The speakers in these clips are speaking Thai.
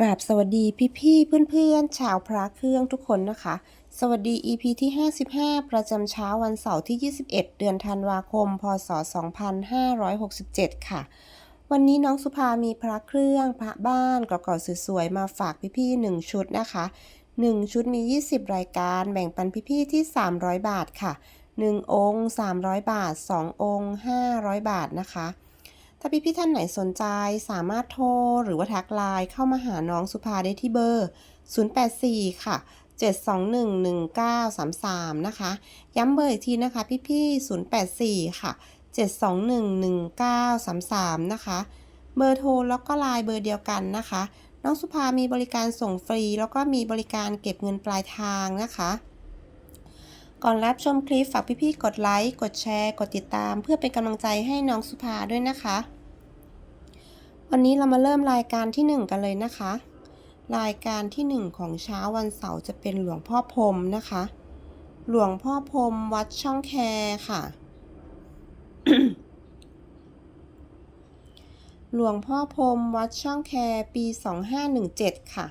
กราบสวัสดีพี่ๆเพื่อนๆชาวพระเครื่องทุกคนนะคะ สวัสดี EP ที่ 55 ประจำเช้าวันเสาร์ที่ 21 เดือนธันวาคม พศ 2567 ค่ะ วันนี้น้องสุภามีพระเครื่องพระบ้านเก่าๆสวยๆมาฝากพี่ๆ1ชุดนะคะ 1 ชุดมี 20 รายการแบ่งปันพี่ๆที่ 300 บาทค่ะ 1 องค์ 300 บาท 2 องค์ 500 บาทนะคะ ถ้าพี่พี่ๆท่านไหนสนใจสามารถโทรหรือว่าทักไลน์เข้ามาหาน้องสุภาได้ที่เบอร์ 084 ค่ะ 7211933 นะคะ ย้ำเบอร์อีกทีนะคะพี่พี่ๆ084 ค่ะ 7211933 นะคะ เบอร์โทรแล้วก็ไลน์เบอร์เดียวกันนะคะ น้องสุภามีบริการส่งฟรี แล้วก็มีบริการเก็บเงินปลายทางนะคะ ก่อนรับชมคลิปฝากพี่ๆกดไลค์ กดแชร์ กดติดตาม เพื่อเป็นกำลังใจให้น้องสุภาด้วยนะคะ วันนี้เรามาเริ่มรายการที่ 1 กันเลยนะคะ รายการที่ 1 ของเช้าวันเสาร์จะเป็นหลวงพ่อพรมนะคะ หลวงพ่อพรมวัดช่องแคค่ะ หลวงพ่อพรมวัดช่องแคปี 2517 ค่ะ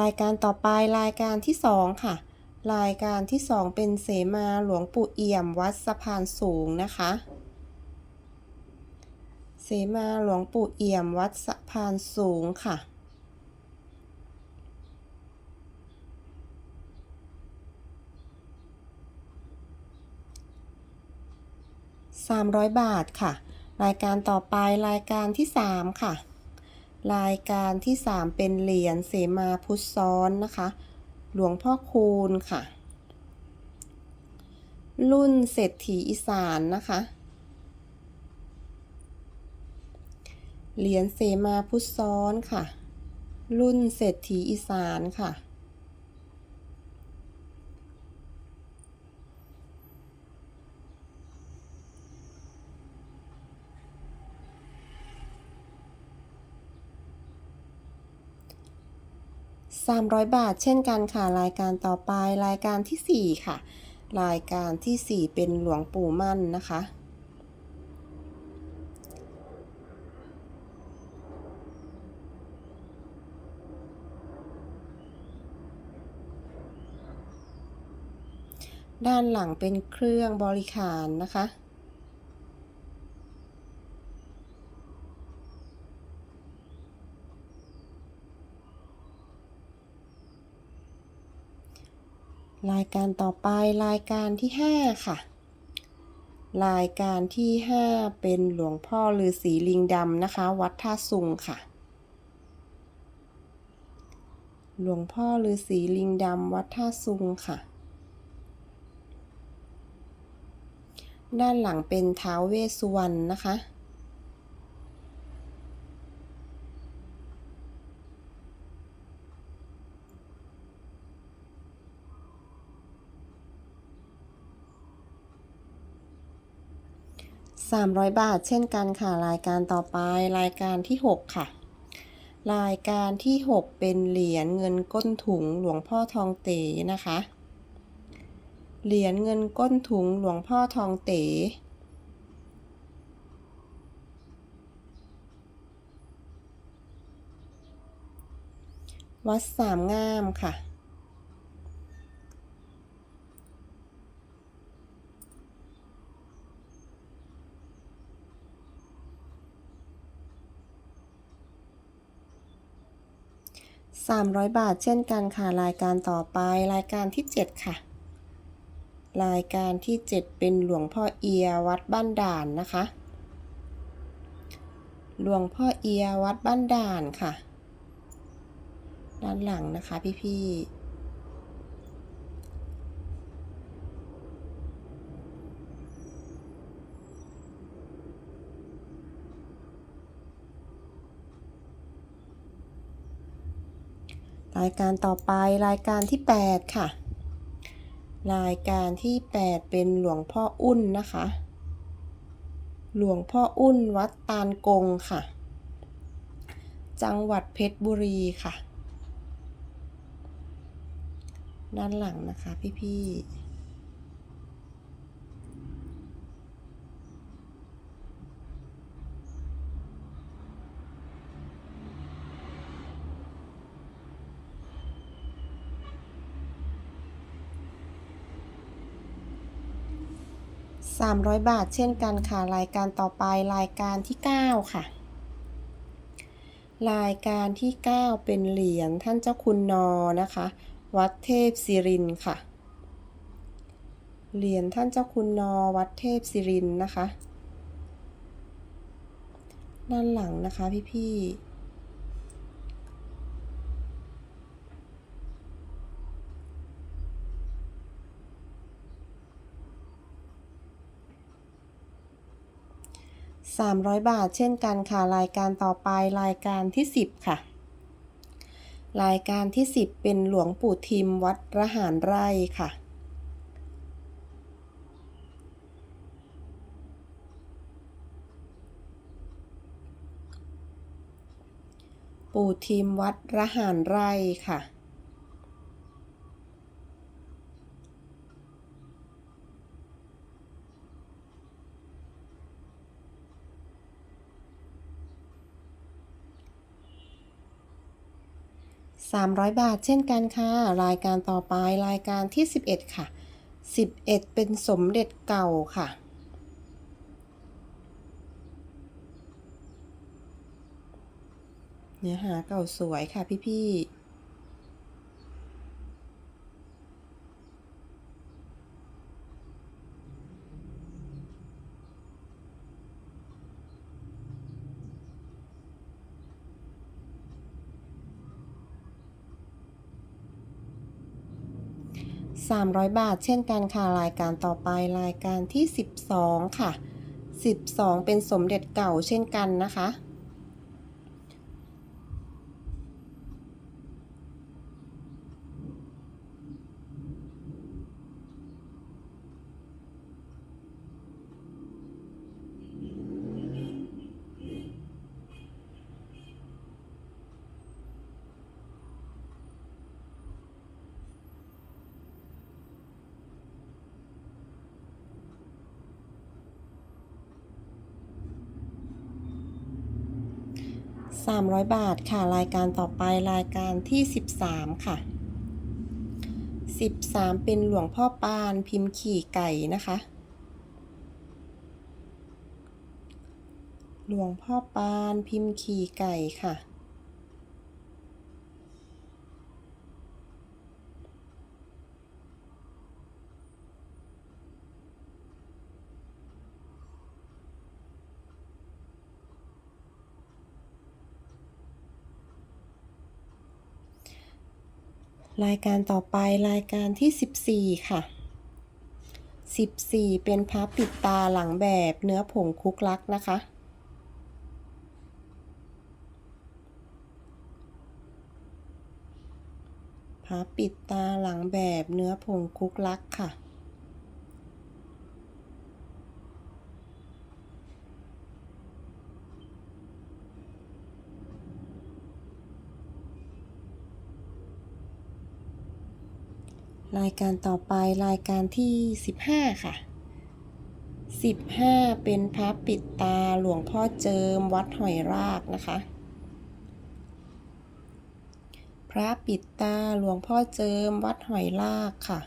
รายการต่อไปรายการที่ 2 ค่ะ รายการที่ 2 เป็นเสมาหลวงปู่เอี่ยมวัดสะพานสูงนะคะ เสมาหลวงปู่เอี่ยมวัดสะพานสูงค่ะ300 บาทค่ะ รายการต่อไปรายการที่ 3 ค่ะ รายการที่ 3 เป็นเหรียญเสมาพุทธซ้อนนะคะ หลวงพ่อคูณค่ะ รุ่นเศรษฐีอีสานนะคะ เหรียญเสมาพุทธซ้อนค่ะ รุ่นเศรษฐีอีสานค่ะ 300 บาท เช่นกันค่ะ รายการต่อไปรายการทีสี่4 ค่ะ รายการทีสี่ 4 เป็นหลวงปู่มั่นนะคะ ด้านหลังเป็นเครื่องบริขารนะคะ รายการต่อไปรายการที่ 5 ค่ะ รายการที่ 5 เป็นหลวงพ่อฤาษีลิงดำนะคะ วัดท่าซุงค่ะ หลวงพ่อฤาษีลิงดำวัดท่าซุงค่ะ ด้านหลังเป็นท้าวเวสสุวรรณนะคะ 300 บาท เช่นกันค่ะ รายการต่อไปรายการที่ 6 ค่ะ รายการที่ 6 เป็นเหรียญเงินก้นถุงหลวงพ่อทองเต๋นะคะ เหรียญเงินก้นถุงหลวงพ่อทองเต๋วัดสามงามค่ะ 300 บาทเช่นกันค่ะ รายการต่อไปรายการที่ 7 ค่ะ รายการที่ 7 เป็นหลวงพ่อเอียวัดบ้านด่านนะคะ หลวงพ่อเอียวัดบ้านด่านค่ะ ด้านหลังนะคะพี่ๆ รายการต่อไปรายการที่ 8 ค่ะ รายการที่ 8 เป็นหลวงพ่ออุ้นนะคะ หลวงพ่ออุ้นวัดตาลกงค่ะ จังหวัดเพชรบุรีค่ะ ด้านหลังนะคะพี่ๆ 300 บาทเช่นกันค่ะ รายการต่อไปรายการที่ 9 ค่ะ รายการที่ 9 เป็นเหรียญท่านเจ้าคุณนอนะคะ วัดเทพศิรินค่ะ เหรียญท่านเจ้าคุณนอวัดเทพศิรินนะคะ ด้านหลังนะคะพี่ๆ 300 บาท เช่นกันค่ะ รายการต่อไปรายการที่ 10 ค่ะ รายการที่ 10 เป็นหลวงปู่ทิมวัดระหารไร่ค่ะ ปู่ทิมวัดระหารไร่ค่ะ 300 บาทเช่นกันค่ะ รายการต่อไปรายการที่ 11 ค่ะ 11 เป็นสมเด็จเก่าค่ะ เนื้อหาเก่าสวยค่ะพี่ๆ 300 บาท เช่นกันค่ะรายการต่อไปรายการที่ 12 ค่ะ 12 เป็นสมเด็จเก่าเช่นกันนะคะ 300 บาทค่ะ รายการต่อไปรายการที่ 13 ค่ะ 13 เป็นหลวงพ่อปานพิมพ์ขี่ไก่นะคะ หลวงพ่อปานพิมพ์ขี่ไก่ค่ะ รายการต่อไปรายการที่ 14 ค่ะ 14 เป็นพับปิดตาหลังแบบเนื้อผงคุกลักนะคะ พับปิดตาหลังแบบเนื้อผงคุกลักค่ะ รายการต่อไปรายการที่ 15 ค่ะ 15 เป็นพระปิดตาหลวงพ่อเจิมวัดหอยรากนะคะ พระปิดตาหลวงพ่อเจิมวัดหอยรากค่ะ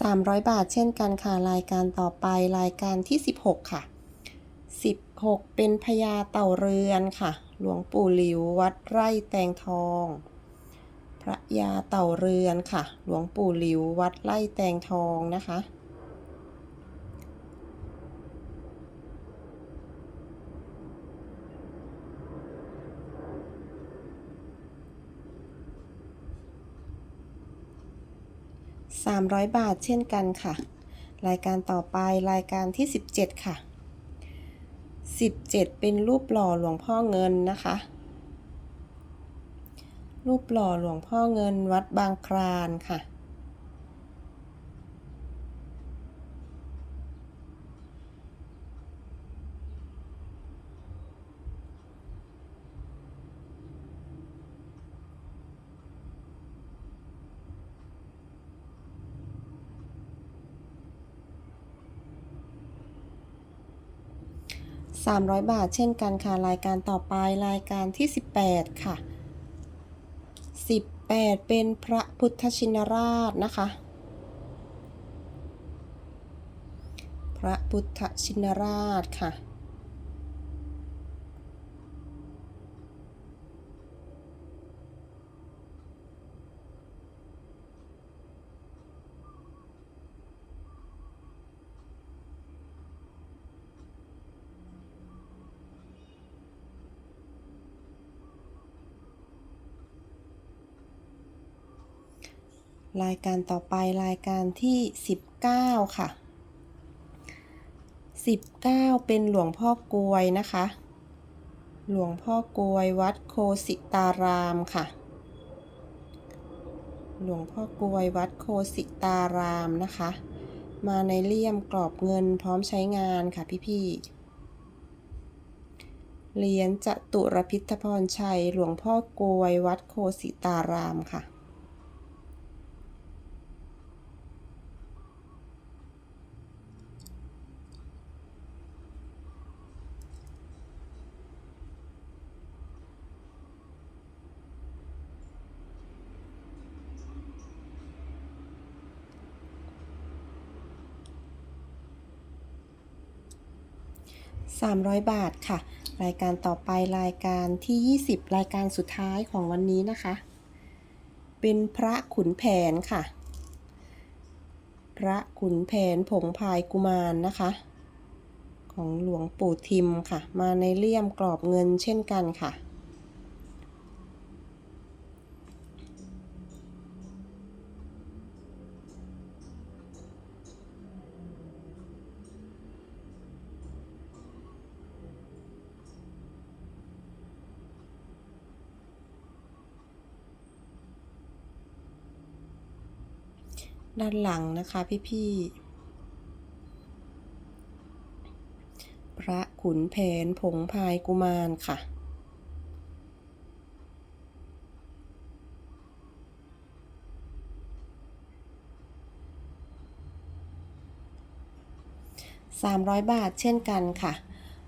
300 บาทเช่นกันค่ะ รายการต่อไปรายการที่ 16 ค่ะ 16 เป็นพญาเต่าเรือนค่ะ หลวงปู่หลิววัดไร่แตงทอง พระยาเต่าเรือนค่ะ หลวงปู่หลิววัดไร่แตงทองนะคะ 300 บาทเช่นกันค่ะ รายการต่อไปรายการที่ 17 ค่ะ 17 เป็นรูปหล่อหลวงพ่อเงินนะคะ รูปหล่อหลวงพ่อเงินวัดบางครานค่ะ 300 บาท เช่นกันค่ะ รายการต่อไปรายการที่ 18 ค่ะ 18 เป็นพระพุทธชินราชนะคะ พระพุทธชินราชค่ะ รายการต่อไปรายการที่ 19 ค่ะ 19 เป็นหลวงพ่อกลวยนะคะ หลวงพ่อกลวยวัดโคสิตารามค่ะ หลวงพ่อกลวยวัดโคสิตารามนะคะ มาในเลี่ยมกรอบเงินพร้อมใช้งานค่ะพี่ๆเหรียญจตุรพิทพรชัย หลวงพ่อกลวยวัดโคสิตารามค่ะ 300 บาทค่ะ รายการต่อไปรายการที่ 20 รายการสุดท้ายของวันนี้นะคะ เป็นพระขุนแผนค่ะ พระขุนแผนผงพายกุมารนะคะ ของหลวงปู่ทิมค่ะ มาในเลี่ยมกรอบเงินเช่นกันค่ะ ด้านหลังนะคะพี่ๆ พระขุนแผนผงพายกุมารค่ะ 300 บาทเช่นกันค่ะ